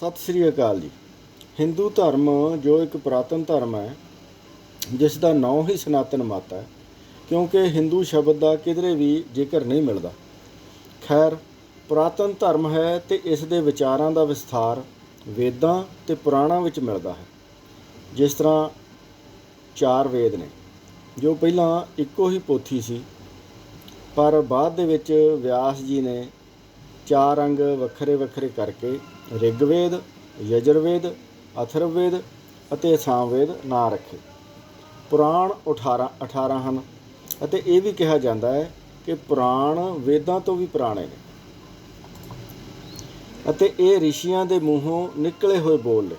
ਸਤਿ ਸ੍ਰੀ ਅਕਾਲ ਜੀ। ਹਿੰਦੂ ਧਰਮ ਜੋ ਇੱਕ ਪੁਰਾਤਨ ਧਰਮ ਹੈ, ਜਿਸ ਦਾ ਨਾਂ ਹੀ ਸਨਾਤਨ ਮਤ ਹੈ, ਕਿਉਂਕਿ ਹਿੰਦੂ ਸ਼ਬਦ ਦਾ ਕਿਧਰੇ ਵੀ ਜ਼ਿਕਰ ਨਹੀਂ ਮਿਲਦਾ। ਖੈਰ, ਪੁਰਾਤਨ ਧਰਮ ਹੈ ਤੇ ਇਸ ਦੇ ਵਿਚਾਰਾਂ ਦਾ ਵਿਸਥਾਰ ਵੇਦਾਂ ਤੇ ਪੁਰਾਣਾਂ ਵਿੱਚ ਮਿਲਦਾ ਹੈ। ਜਿਸ ਤਰ੍ਹਾਂ ਚਾਰ ਵੇਦ ਨੇ, ਜੋ ਪਹਿਲਾਂ ਇੱਕੋ ਹੀ ਪੋਥੀ ਸੀ, ਪਰ ਬਾਅਦ ਦੇ ਵਿੱਚ ਵਿਆਸ ਜੀ ਨੇ ਚਾਰ ਅੰਗ ਵੱਖਰੇ ਵੱਖਰੇ ਕਰਕੇ ਰਿਗਵੇਦ, ਯਜੁਰਵੇਦ, ਅਥਰਵਵੇਦ ਅਤੇ ਸਾਮਵੇਦ ਨਾਂ ਰੱਖੇ। ਪੁਰਾਣ 18 18 ਹਨ ਅਤੇ ਇਹ ਵੀ ਕਿਹਾ ਜਾਂਦਾ ਹੈ ਕਿ ਪੁਰਾਣ ਵੇਦਾਂ ਤੋਂ ਵੀ ਪੁਰਾਣੇ ਨੇ। ਅਤੇ ਇਹ ਰਿਸ਼ੀਆਂ ਦੇ ਮੂੰਹੋਂ ਨਿਕਲੇ ਹੋਏ ਬੋਲ ਨੇ,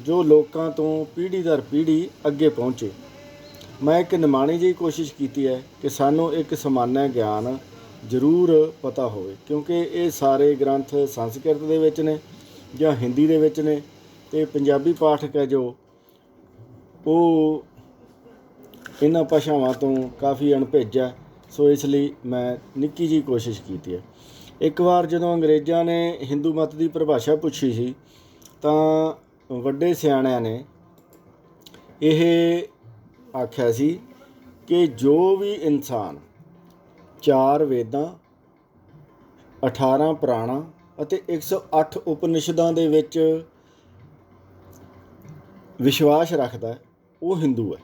ਜੋ ਲੋਕਾਂ ਤੋਂ ਪੀੜ੍ਹੀ ਦਰ ਪੀੜ੍ਹੀ ਅੱਗੇ ਪਹੁੰਚੇ। ਮੈਂ ਇੱਕ ਨਿਮਾਣੀ ਜਿਹੀ ਕੋਸ਼ਿਸ਼ ਕੀਤੀ ਹੈ ਕਿ ਸਾਨੂੰ ਇੱਕ ਸਮਾਨਿਆ ਗਿਆਨ ਜ਼ਰੂਰ ਪਤਾ ਹੋਵੇ, ਕਿਉਂਕਿ ਇਹ ਸਾਰੇ ਗ੍ਰੰਥ ਸੰਸਕ੍ਰਿਤ ਦੇ ਵਿੱਚ ਨੇ ਜਾਂ ਹਿੰਦੀ ਦੇ ਵਿੱਚ ਨੇ, ਤੇ ਪੰਜਾਬੀ ਪਾਠਕ ਹੈ ਜੋ, ਉਹ ਇਹਨਾਂ ਭਾਸ਼ਾਵਾਂ ਤੋਂ ਕਾਫੀ ਅਣਭਿੱਜ ਹੈ। ਸੋ ਇਸ ਲਈ ਮੈਂ ਨਿੱਕੀ ਜੀ ਕੋਸ਼ਿਸ਼ ਕੀਤੀ ਹੈ। ਇੱਕ ਵਾਰ ਜਦੋਂ ਅੰਗਰੇਜ਼ਾਂ ਨੇ ਹਿੰਦੂ ਮਤ ਦੀ ਪਰਿਭਾਸ਼ਾ ਪੁੱਛੀ ਸੀ, ਤਾਂ ਵੱਡੇ ਸਿਆਣਿਆਂ ਨੇ ਇਹ ਆਖਿਆ ਸੀ ਕਿ ਜੋ ਵੀ ਇਨਸਾਨ ਚਾਰ ਵੇਦਾਂ 18 ਪੁਰਾਣਾ ਅਤੇ 108 ਉਪਨਿਸ਼ਦਾਂ ਦੇ ਵਿੱਚ ਵਿਸ਼ਵਾਸ ਰੱਖਦਾ ਉਹ ਹਿੰਦੂ ਹੈ।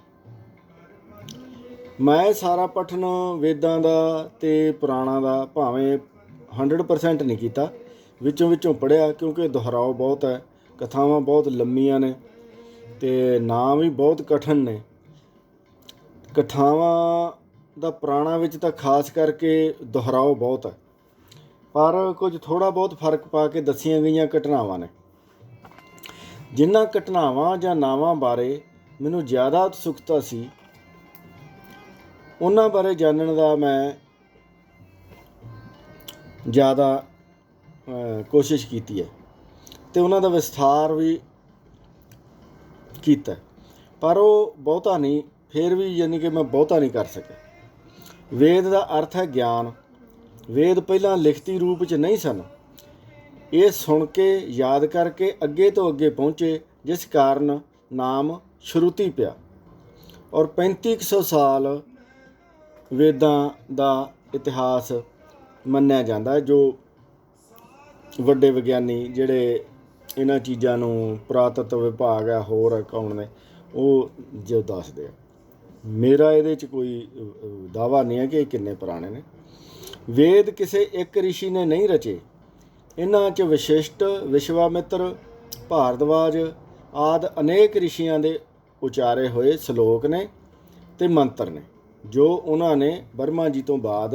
ਮੈਂ ਸਾਰਾ ਪਠਨ ਵੇਦਾਂ ਦਾ ਤੇ ਪੁਰਾਣਾ ਦਾ ਭਾਵੇਂ 100% ਨਹੀਂ ਕੀਤਾ, ਵਿੱਚੋਂ ਵਿੱਚੋਂ ਪੜਿਆ ਕਿਉਂਕਿ ਦੁਹਰਾਓ ਬਹੁਤ ਹੈ, ਕਥਾਵਾਂ ਬਹੁਤ ਲੰਮੀਆਂ ਨੇ ਤੇ ਨਾਮ ਵੀ ਬਹੁਤ ਕਠਨ ਨੇ। ਕਥਾਵਾਂ ਦਾ ਪੁਰਾਣਾ ਵਿੱਚ ਤਾਂ ਖਾਸ ਕਰਕੇ ਦੁਹਰਾਓ ਬਹੁਤ ਹੈ। ਪਰ ਕੁਝ ਥੋੜਾ ਬਹੁਤ ਫ਼ਰਕ ਪਾ ਕੇ ਦੱਸੀਆਂ ਗਈਆਂ ਘਟਨਾਵਾਂ ਨੇ। ਜਿਨ੍ਹਾਂ ਘਟਨਾਵਾਂ ਜਾਂ ਨਾਵਾਂ ਬਾਰੇ ਮੈਨੂੰ ਜ਼ਿਆਦਾ ਉਤਸੁਕਤਾ ਸੀ, ਉਹਨਾਂ ਬਾਰੇ ਜਾਣਨ ਦਾ ਮੈਂ ਜ਼ਿਆਦਾ ਕੋਸ਼ਿਸ਼ ਕੀਤੀ ਹੈ ਤੇ ਉਹਨਾਂ ਦਾ ਵਿਸਥਾਰ ਵੀ ਕੀਤਾ। ਪਰ ਉਹ ਬਹੁਤਾ ਨਹੀਂ, ਫਿਰ ਵੀ ਯਾਨੀ ਕਿ ਮੈਂ ਬਹੁਤਾ ਨਹੀਂ ਕਰ ਸਕਿਆ। ਵੇਦ ਦਾ ਅਰਥ ਹੈ ਗਿਆਨ। ਵੇਦ ਪਹਿਲਾਂ ਲਿਖਤੀ ਰੂਪ 'ਚ ਨਹੀਂ ਸਨ। ਇਹ ਸੁਣ ਕੇ, ਯਾਦ ਕਰਕੇ ਅੱਗੇ ਤੋਂ ਅੱਗੇ ਪਹੁੰਚੇ, ਜਿਸ ਕਾਰਨ ਨਾਮ ਸ਼ਰੂਤੀ ਪਿਆ। ਔਰ 3500 ਸਾਲ ਵੇਦਾਂ ਦਾ ਇਤਿਹਾਸ ਮੰਨਿਆ ਜਾਂਦਾ ਹੈ ਜੋ ਵੱਡੇ ਵਿਗਿਆਨੀ ਜਿਹੜੇ ਇਹਨਾਂ ਚੀਜ਼ਾਂ ਨੂੰ ਪੁਰਾਤਤਵ ਵਿਭਾਗ ਹੈ ਹੋਰ ਕੌਣ ਨੇ, ਉਹ ਜੋ ਦੱਸਦੇ ਆ। ਮੇਰਾ ਇਹਦੇ 'ਚ ਕੋਈ ਦਾਵਾ ਨਹੀਂ ਹੈ ਕਿ ਇਹ ਕਿੰਨੇ ਪੁਰਾਣੇ ਨੇ। ਵੇਦ ਕਿਸੇ ਇੱਕ ਰਿਸ਼ੀ ਨੇ ਨਹੀਂ ਰਚੇ। ਇਹਨਾਂ 'ਚ ਵਿਸ਼ਿਸ਼ਟ ਵਿਸ਼ਵਾਮਿੱਤਰ, ਭਾਰਦਵਾਜ ਆਦ ਅਨੇਕ ਰਿਸ਼ੀਆਂ ਦੇ ਉਚਾਰੇ ਹੋਏ ਸ਼ਲੋਕ ਨੇ ਤੇ ਮੰਤਰ ਨੇ, ਜੋ ਉਹਨਾਂ ਨੇ ਬਰਮਾ ਜੀ ਤੋਂ ਬਾਅਦ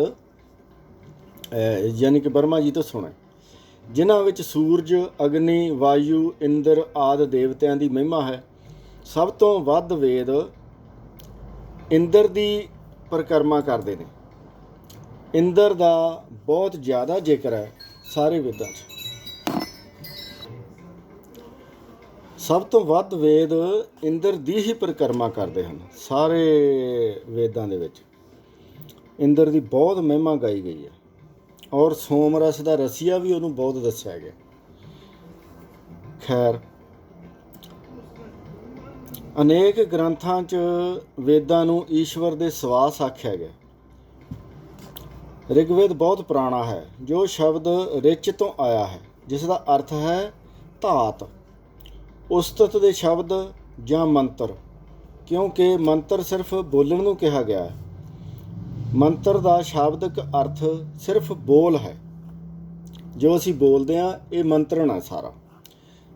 ਯਾਨੀ ਕਿ ਬਰਮਾ ਜੀ ਤੋਂ ਸੁਣੇ। ਜਿਨ੍ਹਾਂ ਵਿੱਚ ਸੂਰਜ, ਅਗਨੀ, ਵਾਯੂ, ਇੰਦਰ ਆਦ ਦੇਵਤਿਆਂ ਦੀ ਮਹਿਮਾ ਹੈ। ਸਭ ਤੋਂ ਵੱਧ ਵੇਦ ਇੰਦਰ ਦੀ ਪਰਿਕਰਮਾ ਕਰਦੇ ਨੇ। ਇੰਦਰ ਦਾ ਬਹੁਤ ਜ਼ਿਆਦਾ ਜ਼ਿਕਰ ਹੈ ਸਾਰੇ ਵੇਦਾਂ 'ਚ। ਸਭ ਤੋਂ ਵੱਧ ਵੇਦ ਇੰਦਰ ਦੀ ਹੀ ਪਰਿਕਰਮਾ ਕਰਦੇ ਹਨ, ਸਾਰੇ ਵੇਦਾਂ ਦੇ ਵਿੱਚ। ਇੰਦਰ ਦੀ ਬਹੁਤ ਮਹਿਮਾ ਗਾਈ ਗਈ ਹੈ ਔਰ ਸੋਮ ਰਸ ਦਾ ਰਸੀਆ ਵੀ ਉਹਨੂੰ ਬਹੁਤ ਦੱਸਿਆ ਗਿਆ। ਖੈਰ, ਅਨੇਕ ਗ੍ਰੰਥਾਂ 'ਚ ਵੇਦਾਂ ਨੂੰ ਈਸ਼ਵਰ ਦੇ ਸਵਾਸ ਆਖਿਆ ਗਿਆ। ਰਿਗਵੇਦ ਬਹੁਤ ਪੁਰਾਣਾ ਹੈ, ਜੋ ਸ਼ਬਦ ਰਿਚ ਤੋਂ ਆਇਆ ਹੈ, ਜਿਸ ਦਾ ਅਰਥ ਹੈ ਧਾਤ। ਉਸਤਤ ਦੇ ਸ਼ਬਦ ਜਾਂ ਮੰਤਰ, ਕਿਉਂਕਿ ਮੰਤਰ ਸਿਰਫ ਬੋਲਣ ਨੂੰ ਕਿਹਾ ਗਿਆ ਹੈ। ਮੰਤਰ ਦਾ ਸ਼ਾਬਦਿਕ ਅਰਥ ਸਿਰਫ ਬੋਲ ਹੈ। ਜੋ ਅਸੀਂ ਬੋਲਦੇ ਹਾਂ, ਇਹ ਮੰਤਰਣ ਹੈ ਸਾਰਾ।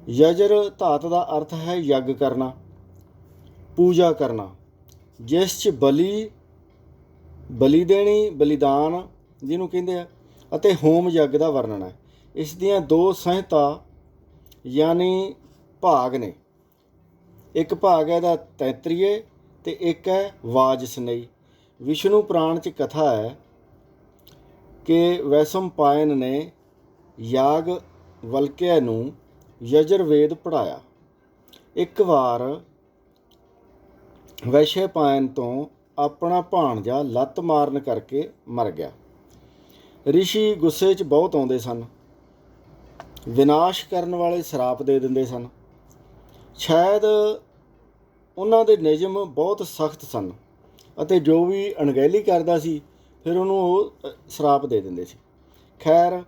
ਯਜਰ ਧਾਤ ਦਾ ਅਰਥ ਹੈ ਯੱਗ ਕਰਨਾ, ਪੂਜਾ ਕਰਨਾ। ਜਿਸ 'ਚ ਬਲੀ ਬਲੀ ਦੇਣੀ, ਬਲੀਦਾਨ ਜਿਹਨੂੰ ਕਹਿੰਦੇ ਆ, ਅਤੇ ਹੋਮ ਯੱਗ ਦਾ ਵਰਣਨ ਹੈ। ਇਸ ਦੀਆਂ ਦੋ ਸੰਹਿਤਾ ਯਾਨੀ ਭਾਗ ਨੇ। ਇੱਕ ਭਾਗ ਹੈ ਦਾ ਤੈਤਰੀਏ ਤੇ ਇੱਕ ਹੈ ਵਾਜਸਨਈ। ਵਿਸ਼ਨੂੰ ਪੁਰਾਣ ਚ ਕਥਾ ਹੈ ਕਿ ਵੈਸੰਪਾਇਨ ਨੇ ਯਾਗ ਵਲਕਿਆ ਨੂੰ ਯਜੁਰਵੇਦ ਪੜਾਇਆ ਇੱਕ ਵਾਰ ਵੈਸ਼ੇਪਾਇਨ ਤੋਂ ਆਪਣਾ ਭਾਣਜਾ ਲੱਤ ਮਾਰਨ ਕਰਕੇ ਮਰ ਗਿਆ। ਰਿਸ਼ੀ ਗੁੱਸੇ 'ਚ ਬਹੁਤ ਆਉਂਦੇ ਸਨ। ਵਿਨਾਸ਼ ਕਰਨ ਵਾਲੇ ਸਰਾਪ ਦੇ ਦਿੰਦੇ ਸਨ। ਸ਼ਾਇਦ ਉਹਨਾਂ ਦੇ ਨਿਯਮ ਬਹੁਤ ਸਖਤ ਸਨ ਅਤੇ ਜੋ ਵੀ ਅਣਗਹਿਲੀ ਕਰਦਾ ਸੀ, ਫਿਰ ਉਹਨੂੰ ਉਹ ਸ਼ਰਾਪ ਦੇ ਦਿੰਦੇ ਸੀ। ਖੈਰ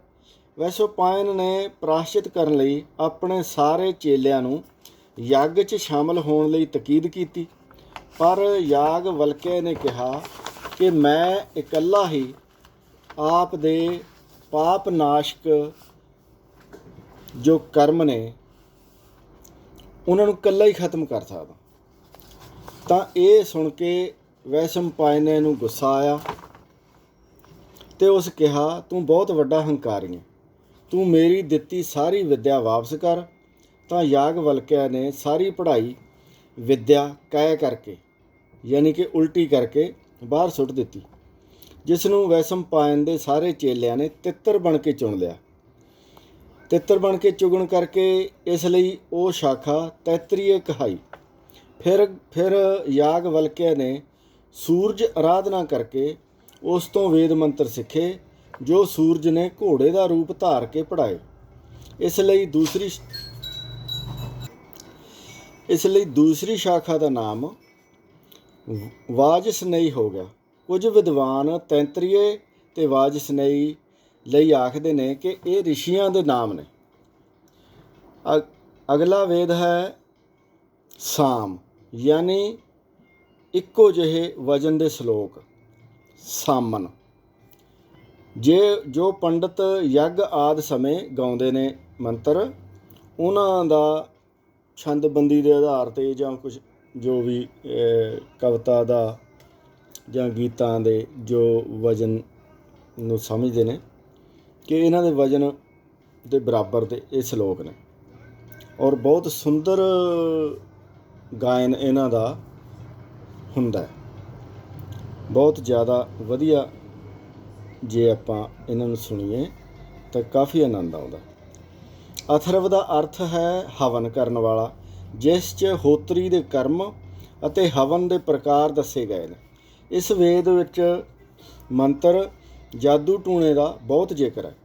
ਵੈਸ਼ੋਪਾਇਨ ਨੇ ਪ੍ਰਾਸ਼ਿਤ ਕਰਨ ਲਈ ਆਪਣੇ ਸਾਰੇ ਚੇਲਿਆਂ ਨੂੰ ਯੱਗ 'ਚ ਸ਼ਾਮਲ ਹੋਣ ਲਈ ਤਕੀਦ ਕੀਤੀ। ਪਰ ਯਾਗ ਵਲਕੇ ਨੇ ਕਿਹਾ ਕਿ ਮੈਂ ਇਕੱਲਾ ਹੀ ਆਪ ਦੇ ਪਾਪ ਨਾਸ਼ਕ ਜੋ ਕਰਮ ਨੇ, ਉਹਨਾਂ ਨੂੰ ਇਕੱਲਾ ਹੀ ਖਤਮ ਕਰ ਸਕਦਾ। ਤਾਂ ਇਹ ਸੁਣ ਕੇ ਵੈਸਮ ਪਾਇਨੇ ਨੂੰ ਗੁੱਸਾ ਆਇਆ ਤੇ ਉਸ ਕਿਹਾ, ਤੂੰ ਬਹੁਤ ਵੱਡਾ ਹੰਕਾਰੀ ਹੈ ਤੂੰ ਮੇਰੀ ਦਿੱਤੀ ਸਾਰੀ ਵਿੱਦਿਆ ਵਾਪਸ ਕਰ। ਤਾਂ ਯਾਗਵਲਕਿਆ ਨੇ ਸਾਰੀ ਪੜ੍ਹਾਈ ਵਿੱਦਿਆ ਕਹਿ ਕਰਕੇ, ਯਾਨੀ ਕਿ ਉਲਟੀ ਕਰਕੇ ਬਾਹਰ ਸੁੱਟ ਦਿੱਤੀ। ਜਿਸ ਨੂੰ ਵੈਸਮ ਵੈਸ਼ੰਪਾਇਨ ਦੇ ਸਾਰੇ ਚੇਲਿਆਂ ਨੇ ਤਿੱਤਰ ਬਣ ਕੇ ਚੁਣ ਲਿਆ। ਤਿੱਤਰ ਬਣ ਕੇ ਚੁਗਣ ਕਰਕੇ ਇਸ ਲਈ ਉਹ ਸ਼ਾਖਾ ਤੈਤਰੀਏ ਕਹਾਈ। ਫਿਰ ਫਿਰ ਯਾਗ ਯਾਗਵਲਕਿਆ ਨੇ ਸੂਰਜ ਆਰਾਧਨਾ ਕਰਕੇ ਉਸ ਤੋਂ ਵੇਦ ਮੰਤਰ ਸਿੱਖੇ, ਜੋ ਸੂਰਜ ਨੇ ਘੋੜੇ ਦਾ ਰੂਪ ਧਾਰ ਕੇ ਪੜਾਏ ਇਸ ਲਈ ਦੂਸਰੀ ਇਸ ਲਈ ਦੂਸਰੀ ਸ਼ਾਖਾ ਦਾ ਨਾਮ ਵਾਜਸਨਈ ਹੋ ਗਿਆ। ਕੁਝ ਵਿਦਵਾਨ ਤੈਂਤਰੀਏ ਤੇ ਵਾਜਸਨਈ ਲਈ ਆਖਦੇ ਨੇ ਕਿ ਇਹ ਰਿਸ਼ੀਆਂ ਦੇ ਨਾਮ ਨੇ। ਅਗਲਾ ਵੇਦ ਹੈ ਸਾਮ, ਯਾਨੀ ਇੱਕੋ ਜਿਹੇ ਵਜਨ ਦੇ ਸ਼ਲੋਕ, ਸਾਮਨ। ਜੇ, ਜੋ ਪੰਡਤ ਯੱਗ ਆਦ ਸਮੇਂ ਗਾਉਂਦੇ ਨੇ ਮੰਤਰ, ਉਹਨਾਂ ਦਾ ਛੰਦਬੰਦੀ ਦੇ ਆਧਾਰ ਤੇ ਜਾਂ ਕੁਝ ਜੋ ਵੀ ਕਵਿਤਾ ਦਾ ਜਾਂ ਗੀਤਾਂ ਦੇ ਜੋ ਵਜਨ ਨੂੰ ਸਮਝਦੇ ਨੇ ਕਿ ਇਹਨਾਂ ਦੇ ਵਜਨ ਦੇ ਬਰਾਬਰ ਦੇ ਇਹ ਸ਼ਲੋਕ ਨੇ। ਔਰ ਬਹੁਤ ਸੁੰਦਰ ਗਾਇਨ ਇਹਨਾਂ ਦਾ ਹੁੰਦਾ ਬਹੁਤ ਜ਼ਿਆਦਾ ਵਧੀਆ ਜੇ ਆਪਾਂ ਇਹਨਾਂ ਨੂੰ ਸੁਣੀਏ ਤਾਂ ਕਾਫੀ ਆਨੰਦ ਆਉਂਦਾ ਅਥਰਵ ਦਾ ਅਰਥ ਹੈ ਹਵਨ ਕਰਨ ਵਾਲਾ, ਜਿਸ 'ਚ ਹੋਤਰੀ ਦੇ ਕਰਮ ਅਤੇ ਹਵਨ ਦੇ ਪ੍ਰਕਾਰ ਦੱਸੇ ਗਏ ਨੇ। ਇਸ ਵੇਦ ਵਿੱਚ ਮੰਤਰ ਜਾਦੂ ਟੂਣੇ ਦਾ ਬਹੁਤ ਜ਼ਿਕਰ ਹੈ।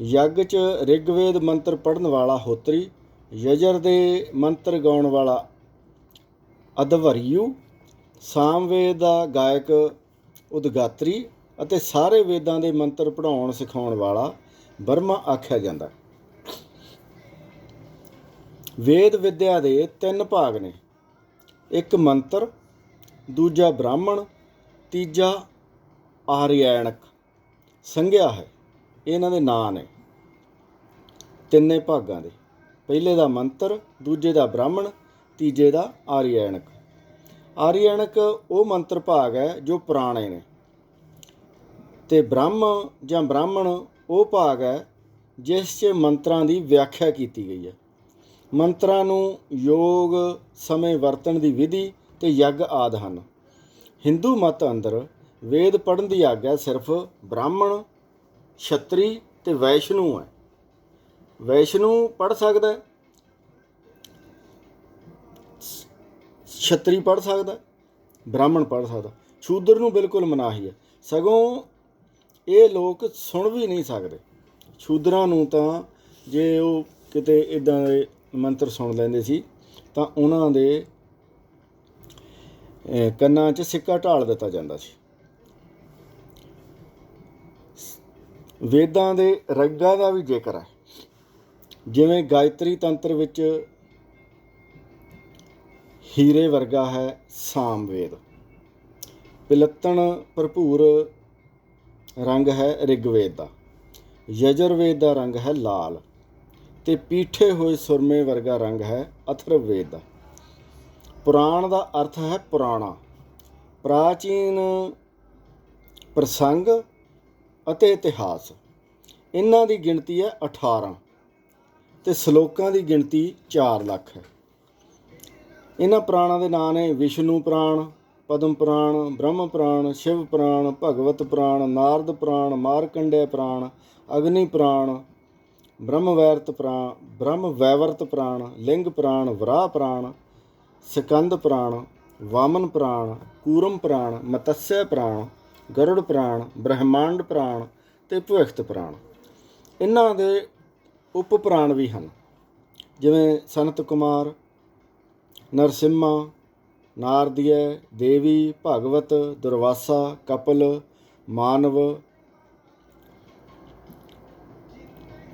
ਯੱਗ 'ਚ ਰਿਗਵੇਦ ਮੰਤਰ ਪੜਨ ਵਾਲਾ ਹੋਤਰੀ, ਯਜਰ ਦੇ ਮੰਤਰ ਗਾਉਣ ਵਾਲਾ ਅਦਵਰਿਯੂ ਸਾਮਵੇਦ ਦਾ ਗਾਇਕ ਉਦਗਾਤਰੀ ਅਤੇ ਸਾਰੇ ਵੇਦਾਂ ਦੇ ਮੰਤਰ ਪੜਾਉਣ ਸਿਖਾਉਣ ਵਾਲਾ ਬਰਮਾ ਆਖਿਆ ਜਾਂਦਾ ਵੇਦ ਵਿਦਿਆ ਦੇ ਤਿੰਨ ਭਾਗ ਨੇ। ਇੱਕ ਮੰਤਰ, ਦੂਜਾ ਬ੍ਰਾਹਮਣ ਤੀਜਾ ਆਰਿਆਣਕ ਸੰਗਿਆ ਹੈ। ਇਹਨਾਂ ਦੇ ਨਾਂ ਨੇ। ਤਿੰਨੇ ਭਾਗਾਂ ਦੇ। ਪਹਿਲੇ ਦਾ ਮੰਤਰ, ਦੂਜੇ ਦਾ ਬ੍ਰਾਹਮਣ, ਤੀਜੇ ਦਾ ਆਰਿਆਣਕ ਆਰਿਆਣਕ ਉਹ ਮੰਤਰ ਭਾਗ ਹੈ ਜੋ ਪੁਰਾਣੇ ਨੇ। ਤੇ ਬ੍ਰਹਮ ਜਾਂ ਬ੍ਰਾਹਮਣ ਉਹ ਭਾਗ ਹੈ ਜਿਸ 'ਚ ਮੰਤਰਾਂ ਦੀ ਵਿਆਖਿਆ ਕੀਤੀ ਗਈ ਹੈ। ਮੰਤਰਾਂ ਨੂੰ ਯੋਗ, ਸਮੇਂ ਵਰਤਣ ਦੀ ਵਿਧੀ ਤੇ ਯੱਗ ਆਦ ਹਨ। ਹਿੰਦੂ ਮਤ ਅੰਦਰ ਵੇਦ ਪੜ੍ਹਨ ਦੀ ਆਗਿਆ ਸਿਰਫ ਬ੍ਰਾਹਮਣ, ਛਤਰੀ ਤੇ ਵੈਸ਼ਨੂ ਹੈ। ਵੈਸ਼ਨੂ ਪੜ੍ਹ ਸਕਦਾ ਹੈ, ਛਤਰੀ ਪੜ੍ਹ ਸਕਦਾ ਬ੍ਰਾਹਮਣ ਪੜ੍ਹ ਸਕਦਾ ਸ਼ੂਦਰ ਨੂੰ ਬਿਲਕੁਲ ਮਨਾਹੀ ਹੈ ਸਗੋਂ ਇਹ ਲੋਕ ਸੁਣ ਵੀ ਨਹੀਂ ਸਕਦੇ। ਸ਼ੂਦਰਾਂ ਨੂੰ ਤਾਂ ਜੇ ਉਹ ਕਿਤੇ ਇਦਾਂ ਦੇ ਮੰਤਰ ਸੁਣ ਲੈਂਦੇ ਸੀ, ਤਾਂ ਉਹਨਾਂ ਦੇ ਕੰਨਾਂ 'ਚ ਸਿੱਕਾ ਢਾਲ ਦਿੱਤਾ ਜਾਂਦਾ ਸੀ। ਵੇਦਾਂ ਦੇ ਰੰਗਾਂ ਦਾ ਵੀ ਜ਼ਿਕਰ ਹੈ। ਜਿਵੇਂ ਗਾਇਤਰੀ ਤੰਤਰ ਵਿੱਚ ਹੀਰੇ ਵਰਗਾ ਹੈ ਸਾਮਵੇਦ ਪਿਲੱਤਣ ਭਰਪੂਰ ਰੰਗ ਹੈ ਰਿਗਵੇਦ ਦਾ। ਯਜੁਰਵੇਦ ਦਾ ਰੰਗ ਹੈ ਲਾਲ ਤੇ ਪੀਠੇ ਹੋਏ ਸੁਰਮੇ ਵਰਗਾ ਰੰਗ ਹੈ ਅਥਰਵਵੇਦ ਦਾ। ਪੁਰਾਣ ਦਾ ਅਰਥ ਹੈ ਪੁਰਾਣਾ। ਪ੍ਰਾਚੀਨ ਪ੍ਰਸੰਗ ਅਤੇ ਇਤਿਹਾਸ। ਇਹਨਾਂ ਦੀ ਗਿਣਤੀ ਹੈ 18 ਤੇ ਸ਼ਲੋਕਾਂ ਦੀ ਗਿਣਤੀ 4 ਲੱਖ ਹੈ। ਇਹਨਾਂ ਪੁਰਾਣਾਂ ਦੇ ਨਾਂ ਨੇ ਵਿਸ਼ਨੂੰ ਪੁਰਾਣ, ਪਦਮ ਪੁਰਾਣ, ਬ੍ਰਹਮ ਪੁਰਾਣ, ਸ਼ਿਵ ਪੁਰਾਣ, ਭਗਵਤ ਪੁਰਾਣ, ਨਾਰਦ ਪੁਰਾਣ ਮਾਰਕੰਡਿਆ ਪੁਰਾਣ, ਅਗਨੀ ਪੁਰਾਣ ਬ੍ਰਹਮ ਵੈਰਤ ਪੁਰਾਣ ਬ੍ਰਹਮ ਵੈਵਰਤ ਪੁਰਾਣ, ਲਿੰਗ ਪੁਰਾਣ, ਵਰਾਹ ਪੁਰਾਣ ਸਕੰਦ ਪੁਰਾਣ, ਵਾਮਨ ਪੁਰਾਣ, ਕੂਰਮ ਪੁਰਾਣ ਮਤਸਯ ਪੁਰਾਣ, ਗਰੁੜ ਪੁਰਾਣ, ਬ੍ਰਹਮਾਂਡ ਪੁਰਾਣ ਤੇ ਭਵਿਖਤ ਪੁਰਾਣ। ਇਹਨਾਂ ਦੇ ਉਪ ਪੁਰਾਣ ਵੀ ਹਨ। ਜਿਵੇਂ ਸੰਤ ਕੁਮਾਰ ਨਰਸਿਮਾ ਨਾਰਦੀਏ ਦੇਵੀ, ਭਗਵਤ, ਦੁਰਵਾਸਾ, ਕਪਲ, ਮਾਨਵ,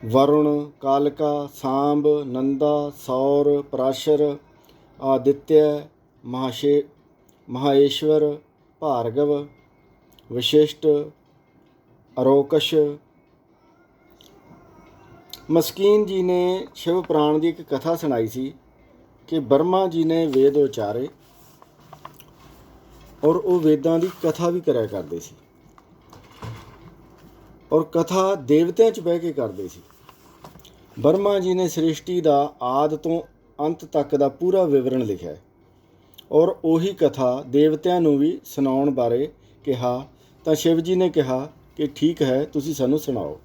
ਵਰੁਣ, ਕਾਲਕਾ, ਸਾਂਭ, ਨੰਦਾ, ਸੌਰ, ਪਰਾਸ਼ਰ ਆਦਿਤਯ ਮਹਾਸ਼ੇ ਮਹਾਏਸ਼ਵਰ ਭਾਰਗਵ ਵਿਸ਼ਿਸ਼ਟ ਅਰੋਕਸ਼। ਮਸਕੀਨ ਜੀ ਨੇ ਸ਼ਿਵ ਪ੍ਰਾਣ ਦੀ ਇੱਕ ਕਥਾ ਸੁਣਾਈ ਸੀ ਕਿ ਬਰਮਾ ਜੀ ਨੇ ਵੇਦ ਉਚਾਰੇ ਔਰ ਉਹ ਵੇਦਾਂ ਦੀ ਕਥਾ ਵੀ ਕਰਿਆ ਕਰਦੇ ਸੀ। ਔਰ ਕਥਾ ਦੇਵਤਿਆਂ 'ਚ ਬਹਿ ਕੇ ਕਰਦੇ ਸੀ। ਬਰਮਾ ਜੀ ਨੇ ਸ੍ਰਿਸ਼ਟੀ ਦਾ ਆਦ ਤੋਂ ਅੰਤ ਤੱਕ ਦਾ ਪੂਰਾ ਵਿਵਰਣ ਲਿਖਿਆ ਹੈ। ਔਰ ਉਹੀ ਕਥਾ ਦੇਵਤਿਆਂ ਨੂੰ ਵੀ ਸੁਣਾਉਣ ਬਾਰੇ ਕਿਹਾ, ਤਾਂ ਸ਼ਿਵ ਜੀ ਨੇ ਕਿਹਾ ਕਿ ਠੀਕ ਹੈ, ਤੁਸੀਂ ਸਾਨੂੰ ਸੁਣਾਓ।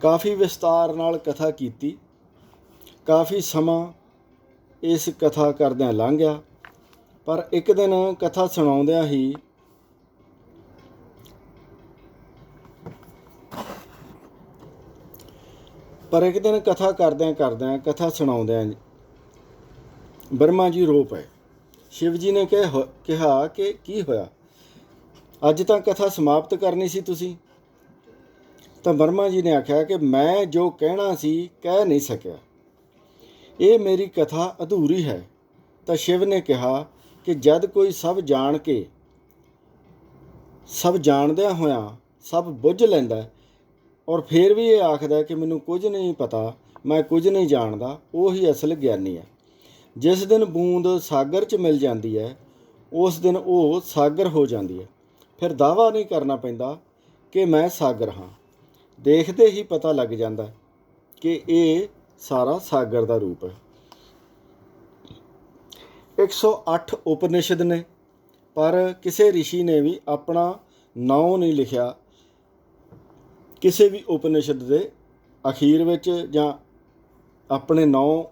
ਕਾਫੀ ਵਿਸਤਾਰ ਨਾਲ ਕਥਾ ਕੀਤੀ। ਕਾਫੀ ਸਮਾਂ ਇਸ ਕਥਾ ਕਰਦਿਆਂ ਲੰਘ ਗਿਆ। ਪਰ ਇੱਕ ਦਿਨ ਕਥਾ ਸੁਣਾਉਂਦਿਆਂ ਹੀ ਪਰ ਇੱਕ ਦਿਨ ਕਥਾ ਕਰਦਿਆਂ ਕਰਦਿਆਂ ਕਥਾ ਸੁਣਾਉਂਦਿਆਂ ਬਰਮਾ ਜੀ ਰੋ ਪਏ ਸ਼ਿਵ ਜੀ ਨੇ ਕਿਹਾ ਹੋ- ਕਿਹਾ ਕਿ ਕੀ ਹੋਇਆ? ਅੱਜ ਤਾਂ ਕਥਾ ਸਮਾਪਤ ਕਰਨੀ ਸੀ ਤੁਸੀਂ। ਤਾਂ ਬਰਮਾ ਜੀ ਨੇ ਆਖਿਆ ਕਿ ਮੈਂ ਜੋ ਕਹਿਣਾ ਸੀ ਕਹਿ ਨਹੀਂ ਸਕਿਆ। ਇਹ ਮੇਰੀ ਕਥਾ ਅਧੂਰੀ ਹੈ। ਤਾਂ ਸ਼ਿਵ ਨੇ ਕਿਹਾ ਕਿ ਜਦ ਕੋਈ ਸਭ ਜਾਣ ਕੇ, ਸਭ ਜਾਣਦਿਆਂ ਹੋਇਆਂ ਸਭ ਬੁੱਝ ਲੈਂਦਾ ਔਰ ਫਿਰ ਵੀ ਇਹ ਆਖਦਾ ਕਿ ਮੈਨੂੰ ਕੁਝ ਨਹੀਂ ਪਤਾ, ਮੈਂ ਕੁਝ ਨਹੀਂ ਜਾਣਦਾ, ਉਹ ਹੀ ਅਸਲ ਗਿਆਨੀ ਹੈ। ਜਿਸ ਦਿਨ ਬੂੰਦ ਸਾਗਰ 'ਚ ਮਿਲ ਜਾਂਦੀ ਹੈ, ਉਸ ਦਿਨ ਉਹ ਸਾਗਰ ਹੋ ਜਾਂਦੀ ਹੈ। ਫਿਰ ਦਾਵਾ ਨਹੀਂ ਕਰਨਾ ਪੈਂਦਾ ਕਿ ਮੈਂ ਸਾਗਰ ਹਾਂ। ਦੇਖਦੇ ਹੀ ਪਤਾ ਲੱਗ ਜਾਂਦਾ ਕਿ ਇਹ ਸਾਰਾ ਸਾਗਰ ਦਾ ਰੂਪ ਹੈ। 108 ਉਪਨਿਸ਼ਦ ਨੇ, ਪਰ ਕਿਸੇ ઋષਿ ਨੇ ਵੀ ਆਪਣਾ ਨਾਮ ਨਹੀਂ ਲਿਖਿਆ। ਕਿਸੇ ਵੀ ਉਪਨਿਸ਼ਦ ਦੇ ਅਖੀਰ ਵਿੱਚ ਜਾਂ ਆਪਣੇ ਨਾਮ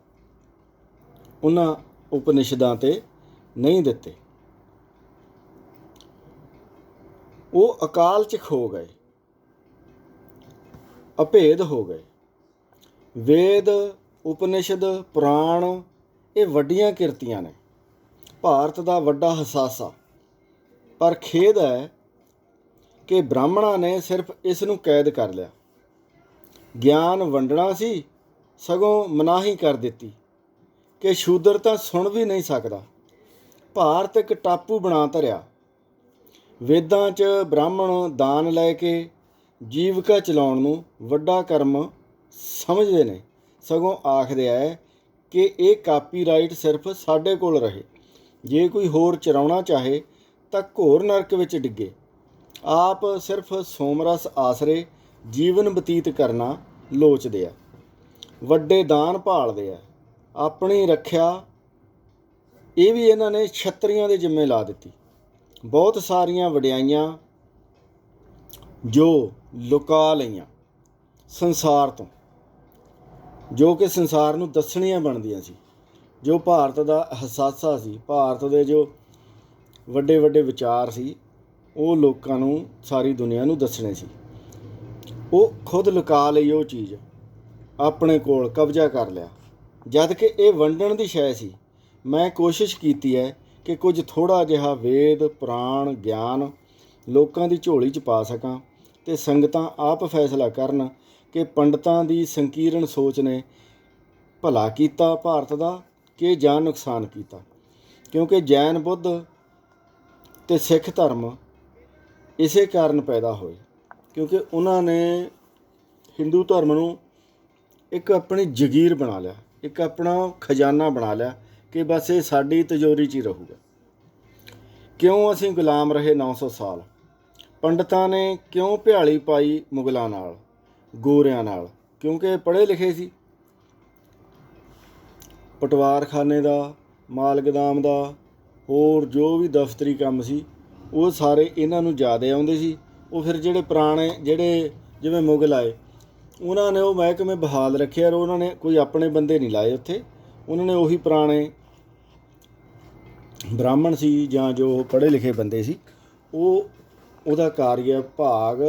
ਉਹਨਾਂ ਉਪਨਿਸ਼ਦਾਂ ਤੇ ਨਹੀਂ ਦਿੱਤੇ। ਉਹ ਅਕਾਲ ਚ ਖੋ ਗਏ। ਅਭੇਦ ਹੋ ਗਏ। ਵੇਦ, ਉਪਨਿਸ਼ਦ, ਪੁਰਾਣ, ਇਹ ਵੱਡੀਆਂ ਕਿਰਤੀਆਂ ਨੇ। ਭਾਰਤ ਦਾ ਵੱਡਾ ਹਸਾਸਾ। ਪਰ ਖੇਦ ਹੈ ਕਿ ਬ੍ਰਾਹਮਣਾਂ ਨੇ ਸਿਰਫ ਇਸ ਨੂੰ ਕੈਦ ਕਰ ਲਿਆ। ਗਿਆਨ ਵੰਡਣਾ ਸੀ, ਸਗੋਂ ਮਨਾਹੀ ਕਰ ਦਿੱਤੀ। ਕਿ ਸ਼ੂਦਰ ਤਾਂ ਸੁਣ ਵੀ ਨਹੀਂ ਸਕਦਾ। ਭਾਰਤ ਇੱਕ ਟਾਪੂ ਬਣਾ ਧਰਿਆ। ਵੇਦਾਂ 'ਚ ਬ੍ਰਾਹਮਣ ਦਾਨ ਲੈ ਕੇ ਜੀਵਿਕਾ ਚਲਾਉਣ ਨੂੰ ਵੱਡਾ ਕਰਮ ਸਮਝਦੇ ਨੇ। ਸਗੋਂ ਆਖਦੇ ਐ ਕਿ ਇਹ ਕਾਪੀਰਾਈਟ ਸਿਰਫ ਸਾਡੇ ਕੋਲ ਰਹੇ। ਜੇ ਕੋਈ ਹੋਰ ਚਰਾਉਣਾ ਚਾਹੇ ਤਾਂ ਘੋਰ ਨਰਕ ਵਿੱਚ ਡਿੱਗੇ। ਆਪ ਸਿਰਫ ਸੋਮਰਸ ਆਸਰੇ ਜੀਵਨ ਬਤੀਤ ਕਰਨਾ ਲੋਚਦੇ ਆ ਵੱਡੇ ਦਾਨ ਭਾਲਦੇ ਆ ਆਪਣੀ ਰੱਖਿਆ, ਇਹ ਵੀ ਇਹਨਾਂ ਨੇ ਛਤਰੀਆਂ ਦੇ ਜਿੰਮੇ ਲਾ ਦਿੱਤੀ। ਬਹੁਤ ਸਾਰੀਆਂ ਵਡਿਆਈਆਂ ਜੋ ਲੁਕਾ ਲਈਆਂ ਸੰਸਾਰ ਤੋਂ, ਜੋ ਕਿ ਸੰਸਾਰ ਨੂੰ ਦੱਸਣੀਆਂ ਬਣਦੀਆਂ ਸੀ, ਜੋ ਭਾਰਤ ਦਾ ਹਸਾਸਾ ਸੀ, ਭਾਰਤ ਦੇ ਜੋ ਵੱਡੇ ਵੱਡੇ ਵਿਚਾਰ ਸੀ, ਉਹ ਲੋਕਾਂ ਨੂੰ, ਸਾਰੀ ਦੁਨੀਆ ਨੂੰ ਦੱਸਣੇ ਸੀ। ਉਹ ਖੁਦ ਲੁਕਾ ਲਈ ਉਹ ਚੀਜ਼, ਆਪਣੇ ਕੋਲ ਕਬਜ਼ਾ ਕਰ ਲਿਆ। ਜਦ ਕਿ ਇਹ ਵੰਡਣ ਦੀ ਸ਼ੈ ਸੀ। ਮੈਂ ਕੋਸ਼ਿਸ਼ ਕੀਤੀ ਹੈ ਕਿ ਕੁਝ ਥੋੜਾ ਜਿਹਾ ਵੇਦ, ਪੁਰਾਣ, ਗਿਆਨ ਲੋਕਾਂ ਦੀ ਝੋਲੀ 'ਚ ਪਾ ਸਕਾਂ ਤੇ ਸੰਗਤਾਂ ਆਪ ਫੈਸਲਾ ਕਰਨ ਕਿ ਪੰਡਤਾਂ ਦੀ ਸੰਕੀਰਣ ਸੋਚ ਨੇ ਭਲਾ ਕੀਤਾ ਭਾਰਤ ਦਾ ਕਿ ਜਾਂ ਨੁਕਸਾਨ ਕੀਤਾ। ਕਿਉਂਕਿ ਜੈਨ ਬੁੱਧ ਤੇ ਸਿੱਖ ਧਰਮ ਇਸੇ ਕਾਰਨ ਪੈਦਾ ਹੋਏ। ਕਿਉਂਕਿ ਉਹਨਾਂ ਨੇ ਹਿੰਦੂ ਧਰਮ ਨੂੰ ਇੱਕ ਆਪਣੀ ਜਗੀਰ ਬਣਾ ਲਿਆ। ਇੱਕ ਆਪਣਾ ਖਜ਼ਾਨਾ ਬਣਾ ਲਿਆ ਕਿ ਬਸ ਇਹ ਸਾਡੀ ਤਜੋਰੀ 'ਚ ਹੀ ਰਹੂਗਾ। ਕਿਉਂ ਅਸੀਂ ਗੁਲਾਮ ਰਹੇ 900 ਸਾਲ? ਪੰਡਤਾਂ ਨੇ ਕਿਉਂ ਭਿਆਲੀ ਪਾਈ ਮੁਗਲਾਂ ਨਾਲ, ਗੋਰਿਆਂ ਨਾਲ? ਕਿਉਂਕਿ ਪੜ੍ਹੇ ਲਿਖੇ ਸੀ। ਪਟਵਾਰਖਾਨੇ ਦਾ ਮਾਲਗਦਾਮ ਦਾ, ਹੋਰ ਜੋ ਵੀ ਦਫ਼ਤਰੀ ਕੰਮ ਸੀ, ਉਹ ਸਾਰੇ ਇਹਨਾਂ ਨੂੰ ਜ਼ਿਆਦਾ ਆਉਂਦੇ ਸੀ। ਉਹ ਫਿਰ ਜਿਹੜੇ ਪੁਰਾਣੇ, ਜਿਹੜੇ ਜਿਵੇਂ ਮੁਗਲ ਆਏ ਉਹਨਾਂ ਨੇ ਉਹ ਮਹਿਕਮੇ ਬਹਾਲ ਰੱਖਿਆ ਔਰ ਉਹਨਾਂ ਨੇ ਕੋਈ ਆਪਣੇ ਬੰਦੇ ਨਹੀਂ ਲਾਏ ਉੱਥੇ। ਉਹਨਾਂ ਨੇ ਉਹੀ ਪੁਰਾਣੇ ਬ੍ਰਾਹਮਣ ਸੀ ਜਾਂ ਜੋ ਪੜ੍ਹੇ ਲਿਖੇ ਬੰਦੇ ਸੀ, ਉਹ ਉਹਦਾ ਕਾਰਜ ਭਾਗ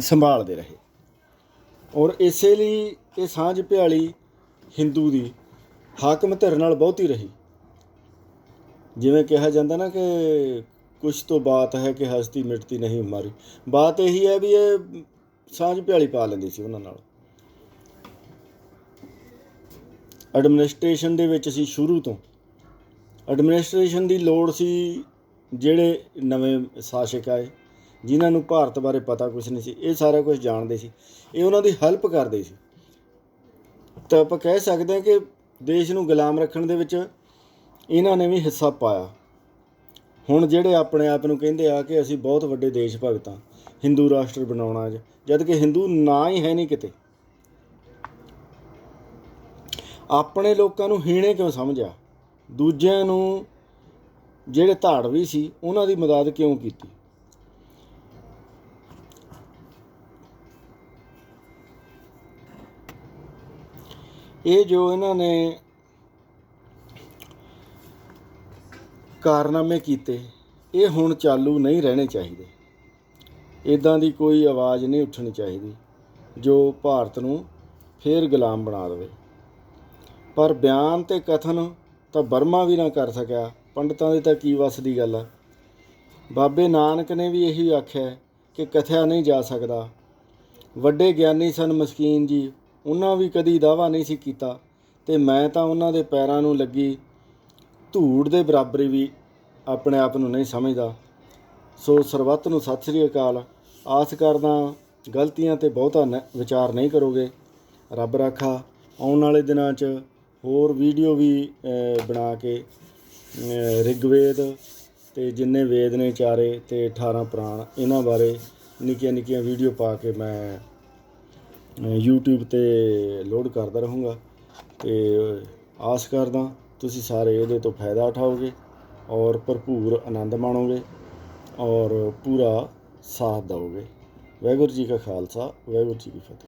ਸੰਭਾਲਦੇ ਰਹੇ। ਔਰ ਇਸੇ ਲਈ ਇਹ ਸਾਂਝ ਭਿਆਲੀ ਹਿੰਦੂ ਦੀ ਹਾਕਮ ਧਿਰ ਨਾਲ ਬਹੁਤੀ ਰਹੀ। ਜਿਵੇਂ ਕਿਹਾ ਜਾਂਦਾ ਨਾ ਕਿ ਕੁਛ ਤੋਂ ਬਾਤ ਹੈ ਕਿ ਹਸਤੀ ਮਿਟਦੀ ਨਹੀਂ ਮਾਰੀ। ਬਾਤ ਇਹੀ ਹੈ ਵੀ ਇਹ ਸਾਂਝ ਭਿਆਲੀ ਪਾ ਲੈਂਦੀ ਸੀ ਉਹਨਾਂ ਨਾਲ। ਐਡਮਿਨਿਸਟ੍ਰੇਸ਼ਨ ਦੇ ਵਿੱਚ ਸੀ ਸ਼ੁਰੂ ਤੋਂ ਐਡਮਿਨਿਸਟ੍ਰੇਸ਼ਨ ਦੀ ਲੋੜ ਸੀ ਜਿਹੜੇ ਨਵੇਂ ਸ਼ਾਸਕ ਆਏ, ਜਿਨ੍ਹਾਂ ਨੂੰ ਭਾਰਤ ਬਾਰੇ ਪਤਾ ਕੁਝ ਨਹੀਂ ਸੀ, ਇਹ ਸਾਰਾ ਕੁਝ ਜਾਣਦੇ ਸੀ। ਇਹ ਉਹਨਾਂ ਦੀ ਹੈਲਪ ਕਰਦੇ ਸੀ। ਤਾਂ ਆਪਾਂ ਕਹਿ ਸਕਦੇ ਹਾਂ ਕਿ ਦੇਸ਼ ਨੂੰ ਗੁਲਾਮ ਰੱਖਣ ਦੇ ਵਿੱਚ ਇਹਨਾਂ ਨੇ ਵੀ ਹਿੱਸਾ ਪਾਇਆ। ਹੁਣ ਜਿਹੜੇ ਆਪਣੇ ਆਪ ਨੂੰ ਕਹਿੰਦੇ ਆ ਕਿ ਅਸੀਂ ਬਹੁਤ ਵੱਡੇ ਦੇਸ਼ ਭਗਤ। ਹਾਂ ਹਿੰਦੂ ਰਾਸ਼ਟਰ ਬਣਾਉਣਾ ਅੱਜ, ਜਦ ਕਿ ਹਿੰਦੂ ਨਾ ਹੀ ਹੈ ਨਹੀਂ ਕਿਤੇ। ਆਪਣੇ ਲੋਕਾਂ ਨੂੰ ਹੀਣੇ ਕਿਉਂ ਸਮਝਿਆ? ਦੂਜਿਆਂ ਨੂੰ ਜਿਹੜੇ ਧਾੜਵੀ ਸੀ, ਉਹਨਾਂ ਦੀ ਮਦਦ ਕਿਉਂ ਕੀਤੀ? ਇਹ ਜੋ ਇਹਨਾਂ ਨੇ ਕਾਰਨਾਮੇ ਕੀਤੇ, ਇਹ ਹੁਣ ਚਾਲੂ ਨਹੀਂ ਰਹਿਣੇ ਚਾਹੀਦੇ। ਇਦਾਂ ਦੀ ਕੋਈ ਆਵਾਜ਼ ਨਹੀਂ ਉੱਠਣੀ ਚਾਹੀਦੀ, ਜੋ ਭਾਰਤ ਨੂੰ ਫੇਰ ਗੁਲਾਮ ਬਣਾ ਦੇਵੇ। ਪਰ ਬਿਆਨ ਤੇ ਕਥਨ ਤਾਂ ਬਰਮਾ ਵੀ ਨਾ ਕਰ ਸਕਿਆ। ਪੰਡਤਾਂ ਦੀ ਤਾਂ ਕੀ ਵਸ ਦੀ ਗੱਲ ਆ। ਬਾਬੇ ਨਾਨਕ ਨੇ ਵੀ ਇਹੀ ਆਖਿਆ ਕਿ ਕਥਿਆ ਨਹੀਂ ਜਾ ਸਕਦਾ। ਵੱਡੇ ਗਿਆਨੀ ਸਨ ਮਸਕੀਨ ਜੀ, ਉਹਨਾਂ ਵੀ ਕਦੀ ਦਾਵਾ ਨਹੀਂ ਸੀ ਕੀਤਾ ਤੇ ਮੈਂ ਤਾਂ ਉਹਨਾਂ ਦੇ ਪੈਰਾਂ ਨੂੰ ਲੱਗੀ ਧੂੜ ਦੇ ਬਰਾਬਰੀ ਵੀ ਆਪਣੇ ਆਪ ਨੂੰ ਨਹੀਂ ਸਮਝਦਾ। ਸੋ ਸਰਬੱਤ ਨੂੰ ਸਤਿ ਸ੍ਰੀ ਅਕਾਲ। ਆਸ ਕਰਦਾ ਗਲਤੀਆਂ ਤੇ ਬਹੁਤਾ ਨ- ਵਿਚਾਰ ਨਹੀਂ ਕਰੋਗੇ। ਰੱਬ ਰਾਖਾ ਆਉਣ ਵਾਲੇ ਦਿਨਾਂ 'ਚ ਹੋਰ ਵੀਡੀਓ ਵੀ ਬਣਾ ਕੇ ਰਿਗਵੇਦ ਤੇ ਜਿੰਨੇ ਵੇਦ ਨੇ ਚਾਰੇ ਤੇ 18 ਪੁਰਾਣ ਇਹਨਾਂ ਬਾਰੇ ਨਿੱਕੀਆਂ ਨਿੱਕੀਆਂ ਵੀਡੀਓ ਪਾ ਕੇ ਮੈਂ ਅ, YouTube ਤੇ ਲੋਡ ਕਰਦਾ ਰਹੂੰਗਾ। ਤੇ ਆਸ ਕਰਦਾ ਤੁਸੀਂ ਸਾਰੇ ਇਹਦੇ ਤੋਂ ਫਾਇਦਾ ਉਠਾਓਗੇ ਔਰ ਭਰਪੂਰ ਆਨੰਦ ਮਾਣੋਗੇ ਔਰ ਪੂਰਾ ਸਾਥ ਦਿਓਗੇ। ਵਾਹਿਗੁਰੂ ਜੀ ਕਾ ਖਾਲਸਾ ਵਾਹਿਗੁਰੂ ਜੀ ਕੀ ਫਤਿਹ।